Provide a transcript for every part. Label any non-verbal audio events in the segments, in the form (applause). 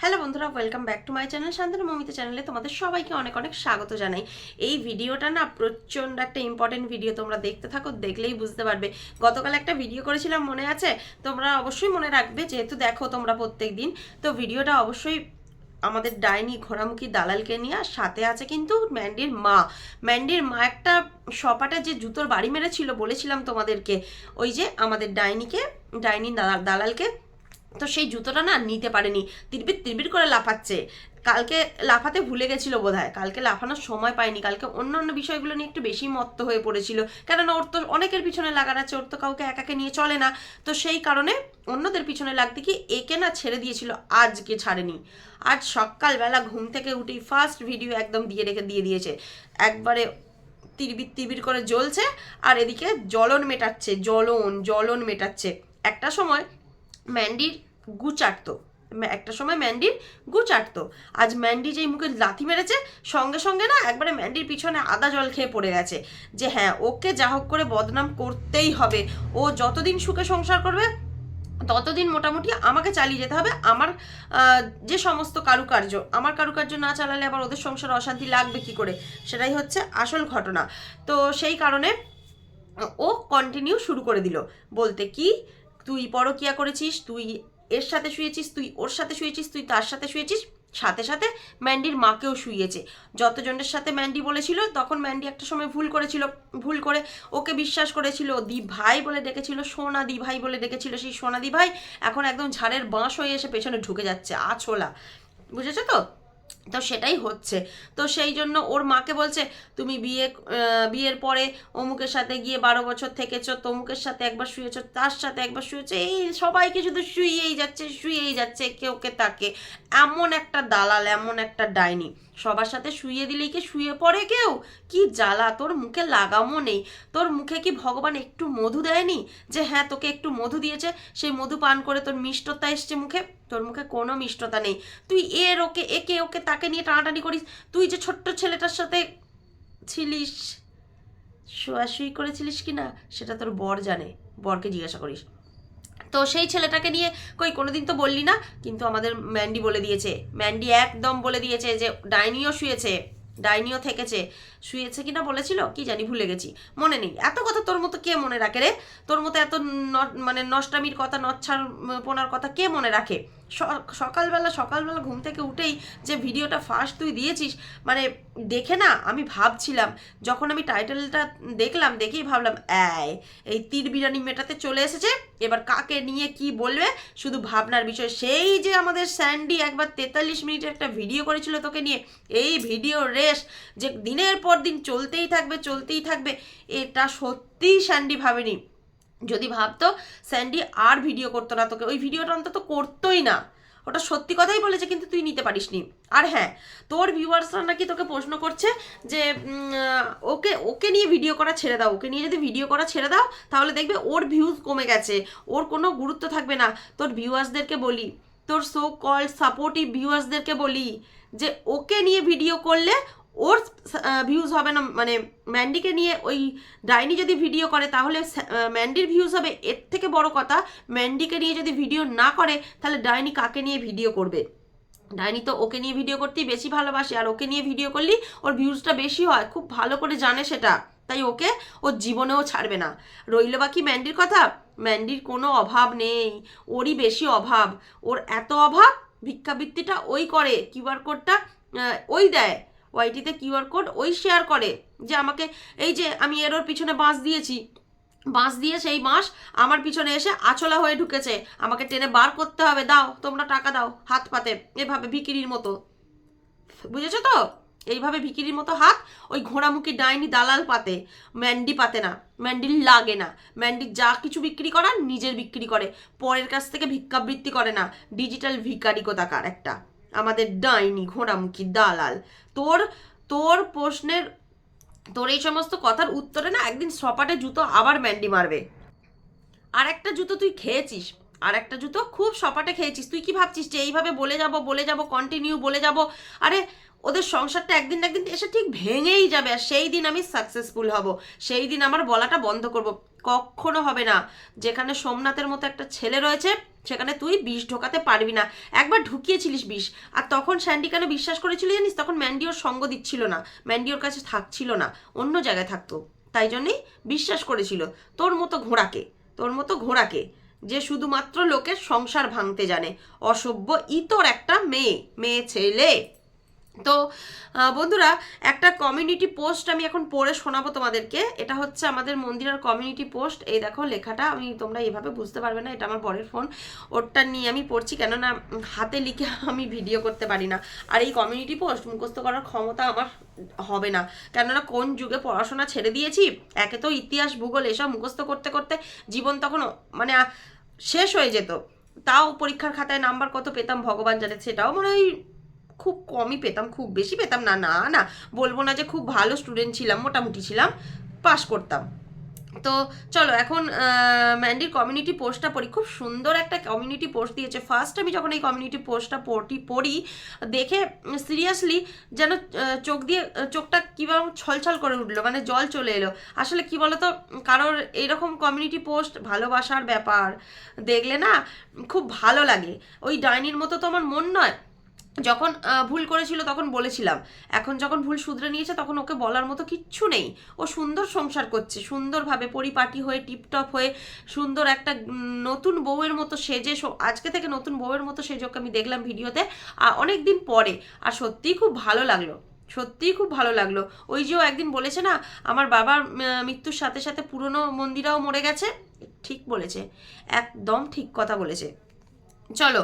Hello বন্ধুরা welcome back to my channel Shantanu Momita চ্যানেলে তোমাদের সবাইকে অনেক অনেক স্বাগত জানাই। এই ভিডিওটা না প্রচণ্ড একটা ইম্পর্টেন্ট ভিডিও তোমরা দেখতে থাকো, দেখলেই বুঝতে পারবে। গতকাল একটা ভিডিও করেছিলাম, মনে আছে? তোমরা অবশ্যই মনে রাখবে, যেহেতু দেখো তোমরা প্রত্যেক দিন তো ভিডিওটা অবশ্যই আমাদের ডাইনি ঘোড়ামুখী দালালকে নিয়ে, আর সাথে আছে কিন্তু ম্যান্ডির মা। ম্যান্ডির মা একটা সপাটা যে জুতোর বাড়ি মেরেছিল বলেছিলাম তোমাদেরকে, ওই যে আমাদের ডাইনিকে, ডাইনি দালাল- দালালকে তো সেই জুতোটা না নিতে পারেনি। তিরবির তিরবির করে লাফাচ্ছে। কালকে লাফাতে ভুলে গেছিল বোধহয়। কালকে লাফানোর সময় পায়নি কালকে অন্য অন্য বিষয়গুলো নিয়ে একটু বেশি মত্ত হয়ে পড়েছিল। কেননা ওর তো অনেকের পিছনে লাগার আছে। ওর তো কাউকে একাকে নিয়ে চলে না। তো সেই কারণে অন্যদের পিছনে লাগতে কি একে না ছেড়ে দিয়েছিল, আজকে ছাড়েনি। আজ সকালবেলা ঘুম থেকে উঠেই ফার্স্ট ভিডিও একদম দিয়ে রেখে, দিয়ে দিয়েছে। একবারে তিরবির তিরবির করে জ্বলছে আর এদিকে জ্বলন মেটাচ্ছে। জ্বলন জ্বলন মেটাচ্ছে। একটা সময় ম্যান্ডির গু চাটতো একটা সময় ম্যান্ডির গু চাটতো আজ ম্যান্ডি যেই মুখে লাথি মেরেছে, সঙ্গে সঙ্গে না একবারে ম্যান্ডির পিছনে আদা জল খেয়ে পড়ে গেছে। যে হ্যাঁ ওকে যা হোক করে বদনাম করতেই হবে। ও যতদিন সুখে সংসার করবে, ততদিন মোটামুটি আমাকে চালিয়ে যেতে হবে। আমার যে সমস্ত কারুকার্য, আমার কারুকার্য না চালালে আবার ওদের সংসার অশান্তি লাগবে কি করে? সেটাই হচ্ছে আসল ঘটনা। তো সেই কারণে ও কন্টিনিউ শুরু করে দিল। বলতে কি তুই পরকিয়া করেছিস, তুই এর সাথে শুয়েছিস, তুই ওর সাথে শুয়েছিস, তুই তার সাথে শুয়েছিস, সাথে সাথে ম্যান্ডির মাকেও শুয়েছে যতজনের সাথে ম্যান্ডি বলেছিল, তখন ম্যান্ডি একটা সময় ভুল করেছিল, ভুল করে ওকে বিশ্বাস করেছিল দি ভাই বলে ডেকেছিল, সোনা দি ভাই বলে ডেকেছিল, সেই সোনা দি ভাই এখন একদম ঝাড়ের বাঁশ হয়ে এসে পেছনে ঢুকে যাচ্ছে, আছোলা। বুঝেছ তো? তো সেটাই হচ্ছে। তো সেই জন্য ওর মাকে বলছে, তুমি বিয়ে বিয়ের পরে অমুকের সাথে গিয়ে বারো বছর থেকেছো, তমুকের সাথে একবার শুয়েছো, তার সাথে একবার শুয়েছো, এই সবাইকে শুধু শুয়েই যাচ্ছে শুয়েই যাচ্ছে কেউ কে তাকে। এমন একটা দালাল, এমন একটা ডাইনি। সবার সাথে শুয়ে দিলেই কি শুয়ে পড়ে কেউ? কি জ্বালা, তোর মুখে লাগামও নেই। তোর মুখে কি ভগবান একটু মধু দেয়নি? যে হ্যাঁ তোকে একটু মধু দিয়েছে, সেই মধু পান করে তোর মিষ্টতা এসছে মুখে। তোর মুখে কোনো মিষ্টতা নেই। তুই এর ওকে, একে ওকে তাকে নিয়ে টানাটানি করিস। তুই যে ছোট্ট ছেলেটার সাথে ছিলিস, শোয়াশুয়ি করেছিলিস কি না সেটা তোর বর জানে। বরকে জিজ্ঞাসা করিস। তো সেই ছেলেটাকে নিয়ে কই, কোনোদিন তো বললি না? কিন্তু আমাদের ম্যান্ডি বলে দিয়েছে। ম্যান্ডি একদম বলে দিয়েছে যে, ডাইনিও শুয়েছে। ডাইনিও থেকেছে। শুয়েছে কিনা বলেছিল? কি জানি, ভুলে গেছি। মনে নেই। এত কথা তোর মতো কে মনে রাখে রে? তোর মতো এত মানে নষ্টামির কথা নচ্ছার পোনার কথা কে মনে রাখে? সকালবেলা সকালবেলা ঘুম থেকে উঠেই যে ভিডিওটা ফার্স্ট তুই দিয়েছিস মানে দেখে না, আমি ভাবছিলাম, যখন আমি টাইটেলটা দেখলাম, দেখেই ভাবলাম অ্যায় এই তীর বিরানি মেটাতে চলে এসেছে। এবার কাকে নিয়ে কি বলবে? শুধু ভাবনার বিষয়। সেই যে আমাদের স্যান্ডি একবার তেতাল্লিশ মিনিটের একটা ভিডিও করেছিল তোকে নিয়ে, এই ভিডিও রেস যে দিনের পর দিন চলতেই থাকবে চলতেই থাকবে, এটা সত্যিই স্যান্ডি ভাবেনি। যদি ভাবতো, স্যান্ডি আর ভিডিও করতো না, তোকে ওই ভিডিওটা অন্তত করতোই না। ওটা সত্যি কথাই বলেছে, কিন্তু তুই নিতে পারিস নি আর হ্যাঁ তোর ভিউয়ার্সরা নাকি তোকে প্রশ্ন করছে যে ওকে ওকে নিয়ে ভিডিও করা ছেড়ে দাও, ওকে নিয়ে যদি ভিডিও করা ছেড়ে দাও, তাহলে দেখবে ওর ভিউজ কমে গেছে, ওর কোনো গুরুত্ব থাকবে না। তোর ভিউয়ার্সদেরকে বলি, তোর সো কল সাপোর্টিভ ভিউয়ার্সদেরকে বলি যে, ওকে নিয়ে ভিডিও করলে ওর ভিউজ হবে না মানে ম্যান্ডিকে নিয়ে ওই ডাইনি যদি ভিডিও করে, তাহলে ম্যান্ডির ভিউজ হবে, এর থেকে বড় কথা ম্যান্ডিকে নিয়ে যদি ভিডিও না করে, তাহলে ডাইনি কাকে নিয়ে ভিডিও করবে? ডাইনি তো ওকে নিয়ে ভিডিও করতেই বেশি ভালোবাসে, আর ওকে নিয়ে ভিডিও করলেই ওর ভিউজটা বেশি হয়, খুব ভালো করে জানে সেটা, তাই ওকে ওর জীবনেও ছাড়বে না। রইল বাকি ম্যান্ডির কথা? ম্যান্ডির কোনো অভাব নেই, ওরই বেশি অভাব, ওর এত অভাব, ভিক্ষাবৃত্তিটা ওই করে কিউআর কোডটা ওই দেয়। ওয়াইটিতে কিউআর কোড ওই শেয়ার করে যে আমাকে এই যে আমি এর ওর পিছনে বাঁশ দিয়েছি। বাঁশ দিয়ে সেই বাঁশ আমার পিছনে এসে আছলা হয়ে ঢুকেছে। আমাকে টেনে বার করতে হবে, দাও, তোমরা টাকা দাও, হাত পাতে, এভাবে ভিকিরির মতো। বুঝেছ তো? এইভাবে ভিকিরির মতো হাত ওই ঘোড়ামুখী ডাইনি দালাল পাতে। ম্যান্ডি পাতে না ম্যান্ডির লাগে না। ম্যান্ডি যা কিছু বিক্রি করার নিজের বিক্রি করে। পরের কাছ থেকে ভিক্ষাবৃত্তি করে না ডিজিটাল ভিকারি কোথাকার একটা। আমাদের ডাইনি, ঘোড়ামুখী, দালাল। তোর তোর প্রশ্নের, তোর এই সমস্ত কথার উত্তরে না একদিন সপাটে জুতো আবার ম্যান্ডি মারবে। আর একটা জুতো তুই খেয়েছিস। আর একটা জুতো খুব সপাটে খেয়েছিস। তুই কি ভাবছিস যে এইভাবে বলে যাব বলে যাব কন্টিনিউ বলে যাব? আরে, ওদের সংসারটা একদিন একদিন এসে ঠিক ভেঙেই যাবে। আর সেই দিন আমি সাকসেসফুল হব। সেই দিন আমার বলাটা বন্ধ করব। কখনো হবে না। যেখানে সোমনাথের মতো একটা ছেলে রয়েছে, সেখানে তুই বিষ ঢোকাতে পারবি না। একবার ঢুকিয়েছিলিস বিষ, আর তখন স্যান্ডি কেন বিশ্বাস করেছিল জানিস? তখন ম্যান্ডিওর সঙ্গ দিচ্ছিল না। ম্যান্ডিওর কাছে থাকছিল না, অন্য জায়গায় থাকতো। তাই জন্যই বিশ্বাস করেছিল, তোর মতো ঘোড়াকে, তোর মতো ঘোড়াকে, যে শুধুমাত্র লোকের সংসার ভাঙতে জানে। অসভ্য ইতর একটা মেয়ে মেয়ে ছেলে। তো বন্ধুরা, একটা কমিউনিটি পোস্ট আমি এখন পড়ে শোনাবো তোমাদেরকে। এটা হচ্ছে আমাদের মন্দিরের কমিউনিটি পোস্ট এই দেখো লেখাটা, আমি তোমরা এইভাবে বুঝতে পারবে না, এটা আমার বরের ফোন ওরটা নিয়ে আমি পড়ছি, কেননা হাতে লিখে আমি ভিডিও করতে পারি না। আর এই কমিউনিটি পোস্ট মুখস্থ করার ক্ষমতা আমার হবে না। কেননা কোন যুগে পড়াশোনা ছেড়ে দিয়েছি? একে তো ইতিহাস, ভূগোল, এসব মুখস্থ করতে করতে জীবন তখন মানে শেষ হয়ে যেত। তাও পরীক্ষার খাতায় নাম্বার কত পেতাম ভগবান জানে, সেটাও মনে হয় খুব কমই পেতাম, খুব বেশি পেতাম না না না। বলব না যে খুব ভালো স্টুডেন্ট ছিলাম, মোটামুটি ছিলাম পাস করতাম। তো চলো এখন ম্যান্ডির কমিউনিটি পোস্টটা পড়ি। খুব সুন্দর একটা কমিউনিটি পোস্ট দিয়েছে। ফার্স্ট আমি যখন এই কমিউনিটি পোস্টটা পড়ি পড়ি, দেখে সিরিয়াসলি যেন চোখ দিয়ে, চোখটা কীভাবে ছলছল করে উঠল মানে জল চলে এলো। আসলে কি বলতো, কারোর এইরকম কমিউনিটি পোস্ট ভালোবাসার ব্যাপার, দেখলে না খুব ভালো লাগে। ওই ডাইনির মতো তো আমার মন নয়। যখন ভুল করেছিল তখন বলেছিলাম। এখন যখন ভুল শুধরে নিয়েছে তখন ওকে বলার মতো কিচ্ছু নেই। ও সুন্দর সংসার করছে, সুন্দরভাবে পরিপাটি হয়ে, টিপটপ হয়ে, সুন্দর একটা নতুন বউয়ের মতো সেজে আজকে থেকে নতুন বউয়ের মতো সেজে ওকে আমি দেখলাম ভিডিওতে অনেক দিন পরে। আর সত্যিই খুব ভালো লাগল, সত্যিই খুব ভালো লাগল। ওই যে ও একদিন বলেছে না, আমার বাবার মৃত্যুর সাথে সাথে পুরনো মন্দিরাও মরে গেছে। ঠিক বলেছে, একদম ঠিক কথা বলেছে। চলো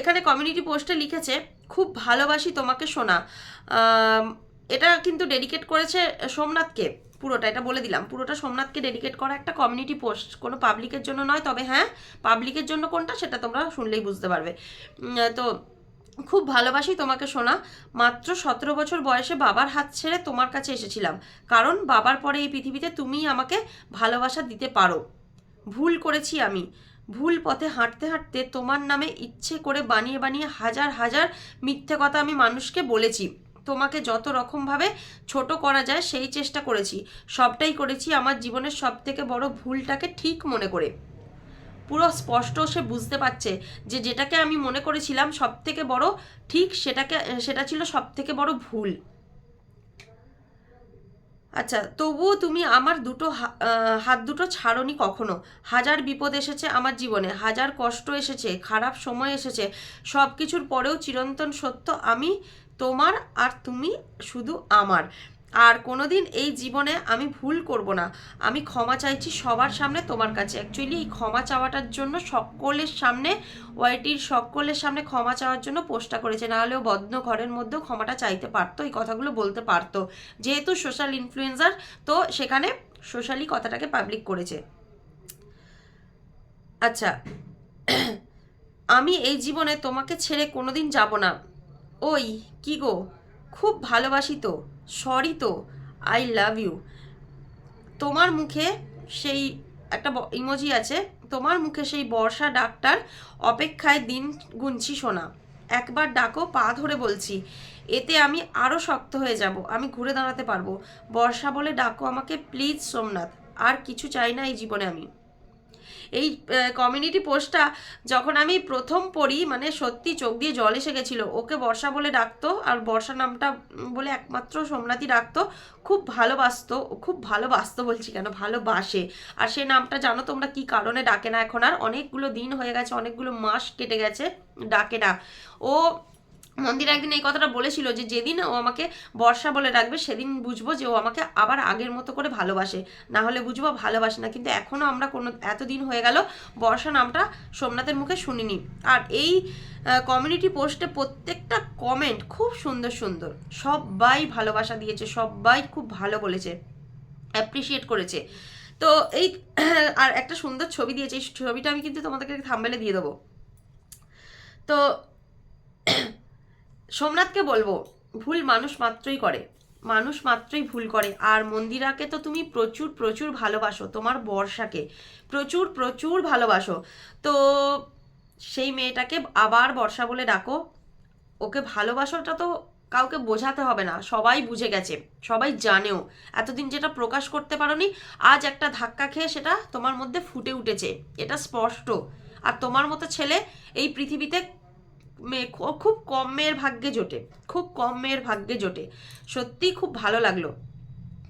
এখানে কমিউনিটি পোস্টে লিখেছে, খুব ভালোবাসি তোমাকে শোনা এটা কিন্তু ডেডিকেট করেছে সোমনাথকে পুরোটা, এটা বলে দিলাম। পুরোটা সোমনাথকে ডেডিকেট করা একটা কমিউনিটি পোস্ট কোনো পাবলিকের জন্য নয়, তবে হ্যাঁ পাবলিকের জন্য কোনটা সেটা তোমরা শুনলেই বুঝতে পারবে। তো, খুব ভালোবাসি তোমাকে শোনা মাত্র সতেরো বছর বয়সে বাবার হাত ছেড়ে তোমার কাছে এসেছিলাম। কারণ বাবার পরে এই পৃথিবীতে তুমিই আমাকে ভালোবাসা দিতে পারো। ভুল করেছি আমি। ভুল পথে হাঁটতে হাঁটতে তোমার নামে ইচ্ছে করে বানিয়ে বানিয়ে হাজার হাজার মিথ্যে কথা আমি মানুষকে বলেছি। তোমাকে যত রকমভাবে ছোট করা যায় সেই চেষ্টা করেছি। সবটাই করেছি আমার জীবনের সব থেকে বড় ভুলটাকে ঠিক মনে করে। পুরো স্পষ্ট সে বুঝতে পারছে যে যেটাকে আমি মনে করেছিলাম সব থেকে বড়, ঠিক সেটাকে, সেটা ছিল সব থেকে বড় ভুল। আচ্ছা তবুও তুমি আমার দুটো হাত দুটো ছাড়নি কখনো? হাজার বিপদ এসেছে আমার জীবনে, হাজার কষ্ট এসেছে, খারাপ সময় এসেছে সব কিছুর পরেও চিরন্তন সত্য আমি তোমার আর তুমি শুধু আমার। আর কোনো দিন এই জীবনে আমি ভুল করব না। আমি ক্ষমা চাইছি সবার সামনে তোমার কাছে। অ্যাকচুয়ালি এই ক্ষমা চাওয়াটার জন্য সকলের সামনে, ওয়াইটির সকলের সামনে ক্ষমা চাওয়ার জন্য পোস্টটা করেছে। নাহলেও বদ্ধ ঘরের মধ্যেও ক্ষমাটা চাইতে পারতো, এই কথাগুলো বলতে পারতো। যেহেতু সোশ্যাল ইনফ্লুয়েন্সার তো সেখানে সোশ্যালি কথাটাকে পাবলিক করেছে। আচ্ছা আমি এই জীবনে তোমাকে ছেড়ে কোনোদিন যাব না। ওই, কি গো? খুব ভালোবাসি তো। সরি তো আই লাভ ইউ তোমার মুখে সেই একটা ইমোজি আছে, তোমার মুখে সেই বর্ষা ডাক্তার অপেক্ষায় দিন গুনছি শোনা একবার ডাকো, পা ধরে বলছি, এতে আমি আরও শক্ত হয়ে যাব, আমি ঘুরে দাঁড়াতে পারব। বর্ষা বলে ডাকো আমাকে, প্লিজ সোমনাথ, আর কিছু চাই না এই জীবনে আমি। এই কমিউনিটি পোস্টটা যখন আমি প্রথম পড়ি মানে সত্যি চোখ দিয়ে জল এসে গেছিল, ওকে বর্ষা বলে ডাকতো, আর বর্ষা নামটা বলে একমাত্র সোমনাথই ডাকতো, খুব ভালোবাসতো খুব ভালোবাসতো বলছি কেন, ভালোবাসে। আর সে নামটা জানো তোমরা কি কারণে ডাকে না এখন? আর অনেকগুলো দিন হয়ে গেছে, অনেকগুলো মাস কেটে গেছে, ডাকে না। ও মন্দির একদিন এই কথাটা বলেছিল যে যেদিন ও আমাকে বর্ষা বলে রাখবে, সেদিন বুঝব যে ও আমাকে আবার আগের মতো করে ভালোবাসে। না হলে বুঝব ভালোবাসে না। কিন্তু এখনও আমরা কোনো, এতদিন হয়ে গেল, বর্ষা নামটা সোমনাথের মুখে শুনিনি। আর এই কমিউনিটি পোস্টে প্রত্যেকটা কমেন্ট খুব সুন্দর সুন্দর। সবাই ভালোবাসা দিয়েছে সবাই খুব ভালো বলেছে অ্যাপ্রিসিয়েট করেছে। তো এই, (clears throat) আর একটা সুন্দর ছবি দিয়েছে, এই ছবিটা আমি কিন্তু তোমাদেরকে থাম্বেলে দিয়ে দেবো। তো সোমনাথকে বলব, ভুল মানুষ মাত্রই করে। মানুষ মাত্রই ভুল করে। আর মন্দিরাকে তো তুমি প্রচুর প্রচুর ভালোবাসো, তোমার বর্ষাকে। প্রচুর প্রচুর ভালোবাসো। তো সেই মেয়েটাকে আবার বর্ষা বলে ডাকো। ওকে ভালোবাসাটা তো কাউকে বোঝাতে হবে না, সবাই বুঝে গেছে, সবাই জানেও। এতদিন যেটা প্রকাশ করতে পারোনি, আজ একটা ধাক্কা খেয়ে সেটা তোমার মধ্যে ফুটে উঠেছে। এটা স্পষ্ট। আর তোমার মতো ছেলে এই পৃথিবীতে মেয়ে খুব কম মেয়ের ভাগ্যে জোটে। খুব কম মেয়ের ভাগ্যে জোটে। সত্যি খুব ভালো লাগল।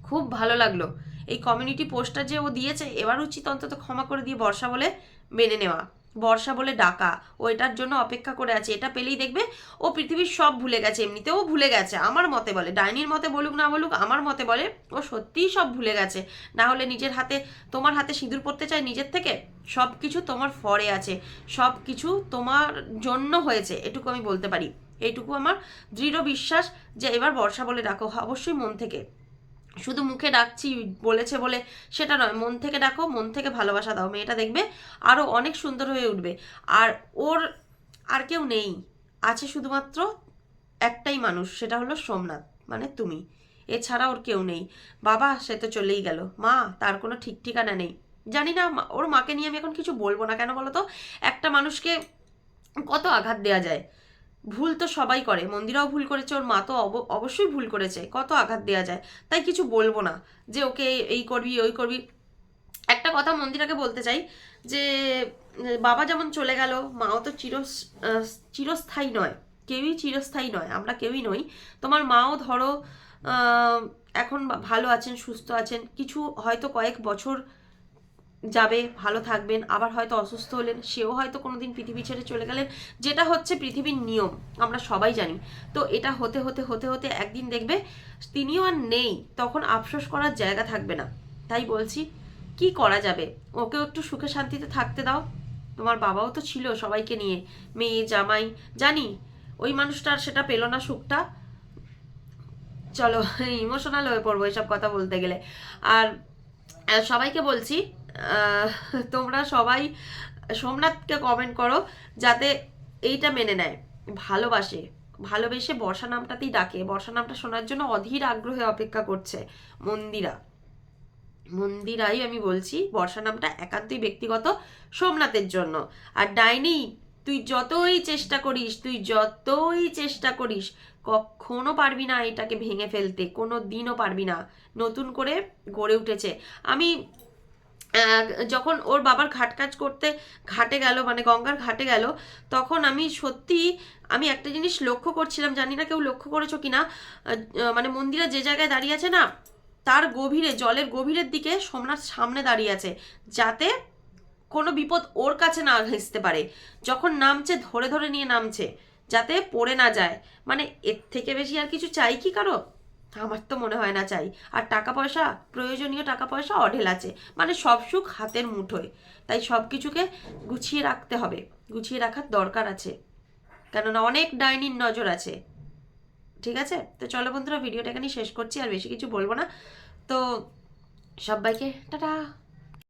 খুব ভালো লাগল। এই কমিউনিটি পোস্টটা যে ও দিয়েছে, এবার উচিত অন্তত ক্ষমা করে দিয়ে বর্ষা বলে মেনে নেওয়া। বর্ষা বলে ডাকা। ও এটার জন্য অপেক্ষা করে আছে। এটা পেলেই দেখবে, ও পৃথিবীর সব ভুলে গেছে। এমনিতেও ভুলে গেছে। আমার মতে বলে, ডাইনির মতে বলুক না বলুক, আমার মতে বলে, ও সত্যিই সব ভুলে গেছে। না হলে নিজের হাতে, তোমার হাতে সিঁদুর পড়তে চায় নিজের থেকে? সব কিছু তোমার ফরে আছে। সব কিছু তোমার জন্য হয়েছে। এটুকু আমি বলতে পারি। এইটুকু আমার দৃঢ় বিশ্বাস যে এবার বর্ষা বলে ডাকো। অবশ্যই মন থেকে। শুধু মুখে ডাকছি, বলেছে বলে সেটা নয়, মন থেকে ডাকো, মন থেকে ভালোবাসা দাও। মেয়েটা দেখবে আরও অনেক সুন্দর হয়ে উঠবে। আর ওর আর কেউ নেই, আছে শুধুমাত্র একটাই মানুষ, সেটা হলো সোমনাথ মানে তুমি। এছাড়া ওর কেউ নেই। বাবা, সে তো চলেই গেল। মা, তার কোনো ঠিক ঠিকানা নেই। জানি না ওর মাকে নিয়ে আমি এখন কিছু বলব না। কেন বলো তো? একটা মানুষকে কত আঘাত দেওয়া যায়? ভুল তো সবাই করে। মন্দিরাও ভুল করেছে, ওর মা তো অব- অবশ্যই ভুল করেছে। কত আঘাত দেওয়া যায়? তাই কিছু বলব না। যে ওকে এই করবি, ওই করবি। একটা কথা মন্দিরাকে বলতে চাই যে, বাবা যেমন চলে গেল, মাও তো চির চিরস্থায়ী নয়। কেউই চিরস্থায়ী নয়, আমরা কেউই নই। তোমার মাও ধরো এখন ভালো আছেন, সুস্থ আছেন। কিছু হয়তো কয়েক বছর যাবে, ভালো থাকবেন, আবার হয়তো অসুস্থ হলেন, সেও হয়তো কোনো দিন পৃথিবী ছেড়ে চলে গেলেন। যেটা হচ্ছে পৃথিবীর নিয়ম, আমরা সবাই জানি। তো এটা হতে হতে হতে হতে একদিন দেখবে তিনিও আর নেই, তখন আফসোস করার জায়গা থাকবে না। তাই বলছি, কি করা যাবে? ওকেও একটু সুখে শান্তিতে থাকতে দাও। তোমার বাবাও তো ছিল সবাইকে নিয়ে, মেয়ে, জামাই, জানি, ওই মানুষটা আর সেটা পেল না সুখটা। চলো ইমোশনাল হয়ে পড়ব এসব কথা বলতে গেলে। আর সবাইকে বলছি তোমরা সবাই সোমনাথকে কমেন্ট করো যাতে এইটা মেনে নেয়। ভালোবাসে। ভালোবেসে বর্ষা নামটাতেই ডাকে। বর্ষা নামটা শোনার জন্য অধীর আগ্রহে অপেক্ষা করছে মন্দিরা। মন্দিরাই আমি বলছি বর্ষা নামটা একান্তই ব্যক্তিগত সোমনাথের জন্য। আর ডাইনি, তুই যতই চেষ্টা করিস, তুই যতই চেষ্টা করিস, কখনো পারবি না এটাকে ভেঙে ফেলতে। কোনো দিনও পারবি না। নতুন করে গড়ে উঠেছে। আমি যখন ওর বাবার ঘাট কাজ করতে ঘাটে গেল মানে গঙ্গার ঘাটে গেল, তখন আমি সত্যি আমি একটা জিনিস লক্ষ্য করছিলাম, জানি না কেউ লক্ষ্য করেছ কি না মানে মন্দিরা যে জায়গায় দাঁড়িয়ে আছে না, তার গভীরে, জলের গভীরের দিকে সোমনাথ সামনে দাঁড়িয়ে আছে, যাতে কোনো বিপদ ওর কাছে না ঘেঁচতে পারে, যখন নামছে ধরে ধরে নিয়ে নামছে, যাতে পড়ে না যায় মানে এর থেকে বেশি আর কিছু চাই কি কারও? আমার তো মনে হয় না চাই। আর টাকা পয়সা, প্রয়োজনীয় টাকা পয়সা অঢেল আছে। মানে সব সুখ হাতের মুঠোয়। তাই সব কিছুকে গুছিয়ে রাখতে হবে। গুছিয়ে রাখার দরকার আছে। কেননা অনেক ডাইনির নজর আছে। ঠিক আছে? তো চলো বন্ধুরা, ভিডিওটা এখানে শেষ করছি। আর বেশি কিছু বলব না। তো সবাইকে, টাটা!